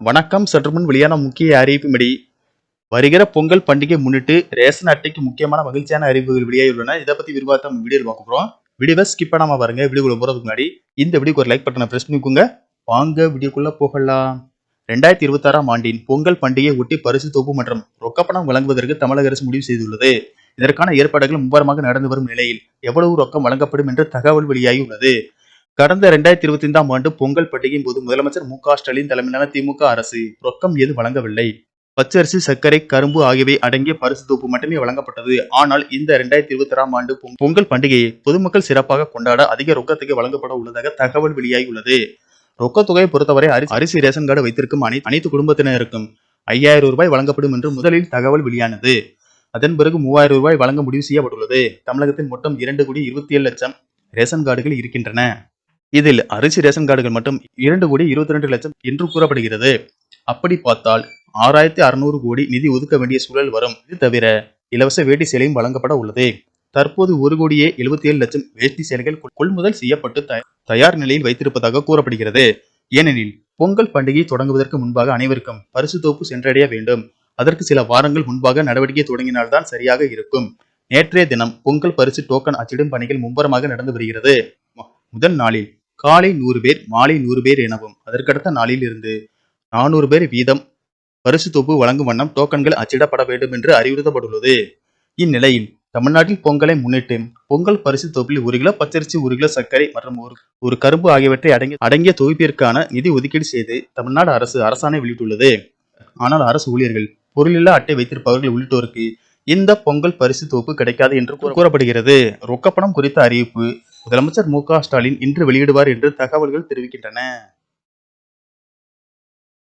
வணக்கம். சற்றுமுன் வெளியான முக்கிய அறிவிப்பும்படி வருகிற பொங்கல் பண்டிகை முன்னிட்டு ரேஷன் அட்டைக்கு முக்கியமான மகிழ்ச்சியான அறிவிப்புகள் வெளியாகியுள்ளன. இதை பத்தி விரிவாக நம்ம வீடியோ பார்க்க போகிறோம் வீடியோவை ஸ்கிப் பண்ணாம பாருங்க. வீடியோக்குள்ள போறதுக்கு முன்னாடி இந்த வீடியோக்கு ஒரு லைக் பட்டனை ப்ரெஸ் பண்ணிக்கோங்க வாங்க வீடியோக்குள்ள போகலாம். ரெண்டாயிரத்தி இருபத்தாறாம் ஆண்டின் பொங்கல் பண்டிகையை ஒட்டி பரிசு தொகுப்பு மற்றும் ரொக்கப்பணம் வழங்குவதற்கு தமிழக அரசு முடிவு செய்துள்ளது. இதற்கான ஏற்பாடுகள் மும்முரமாக நடந்து வரும் நிலையில் எவ்வளவு ரொக்கம் வழங்கப்படும் என்று தகவல் வெளியாகி உள்ளது கடந்த ரெண்டாயிரத்தி இருபத்தி ஐந்தாம் ஆண்டு பொங்கல் பண்டிகையின் போது முதலமைச்சர் மு க ஸ்டாலின் தலைமையிலான திமுக அரசு ரொக்கம் ஏது வழங்கவில்லை. பச்சரிசி சர்க்கரை கரும்பு ஆகியவை அடங்கிய பரிசு தொகுப்பு மட்டுமே வழங்கப்பட்டது. ஆனால் இந்த ரெண்டாயிரத்தி இருபத்தி ஆறாம் ஆண்டு பொங்கல் பண்டிகையை பொதுமக்கள் சிறப்பாக கொண்டாட அதிக ரொக்கத்துக்கு வழங்கப்பட உள்ளதாக தகவல் வெளியாகியுள்ளது. ரொக்க தொகையை பொறுத்தவரை அரிசி அரிசி ரேஷன் கார்டு வைத்திருக்கும் அனை- அனைத்து குடும்பத்தினருக்கும் ஐயாயிரம் ரூபாய் வழங்கப்படும் என்று முதலில் தகவல் வெளியானது. அதன் பிறகு மூவாயிரம் ரூபாய் வழங்க முடிவு செய்யப்பட்டுள்ளது. தமிழகத்தின் மொத்தம் இரண்டு கோடி இருபத்தி ஏழு லட்சம் ரேஷன் கார்டுகள் இருக்கின்றன. இதில் அரிசி ரேஷன் கார்டுகள் மட்டும் இரண்டு கோடி இருபத்தி ரெண்டு லட்சம் என்று கூறப்படுகிறது. அப்படி பார்த்தால் ஆறாயிரத்தி அறுநூறு கோடி நிதி ஒதுக்க வேண்டிய சூழல் வரும். இது தவிர இலவச வேட்டி சேலையும் வழங்கப்பட உள்ளது. தற்போது ஒரு கோடியே எழுபத்தி ஏழு லட்சம் வேட்டி சேலைகள் கொள்முதல் செய்யப்பட்டு தயார் நிலையில் வைத்திருப்பதாக கூறப்படுகிறது. ஏனெனில் பொங்கல் பண்டிகை தொடங்குவதற்கு முன்பாக அனைவருக்கும் பரிசு தொகுப்பு சென்றடைய வேண்டும். அதற்கு சில வாரங்கள் முன்பாக நடவடிக்கை தொடங்கினால்தான் சரியாக இருக்கும். நேற்றைய தினம் பொங்கல் பரிசு டோக்கன் அச்சிடும் பணிகள் மும்பரமாக நடந்து வருகிறது. முதல் நாளில் காலை நூறு பேர் மாலை நூறு பேர் எனவும் அதற்கடுத்த நாளில் இருந்து நானூறு பேர் வீதம் பரிசு தொகுப்பு வழங்கும் வண்ணம் டோக்கன்கள் அச்சிடப்பட வேண்டும் என்று அறிவுறுத்தப்பட்டுள்ளது. இந்நிலையில் தமிழ்நாட்டில் பொங்கலை முன்னிட்டு பொங்கல் பரிசு தொகுப்பில் ஒரு கிலோ பச்சரிசி ஒரு கிலோ சர்க்கரை மற்றும் ஒரு ஒரு கரும்பு ஆகியவற்றை அடங்கிய அடங்கிய தொகுப்பிற்கான நிதி ஒதுக்கீடு செய்து தமிழ்நாடு அரசு அரசாணை வெளியிட்டுள்ளது. ஆனால் அரசு ஊழியர்கள் பொருளில்லா அட்டை வைத்திருப்பவர்கள் உள்ளிட்டோருக்கு இந்த பொங்கல் பரிசு தொகுப்பு கிடைக்காது என்று கூற- கூறப்படுகிறது. ரொக்கப்பணம் குறித்த அறிவிப்பு முதலமைச்சர் மு க ஸ்டாலின் இன்று வெளியிடுவார் என்று தகவல்கள் தெரிவிக்கின்றன.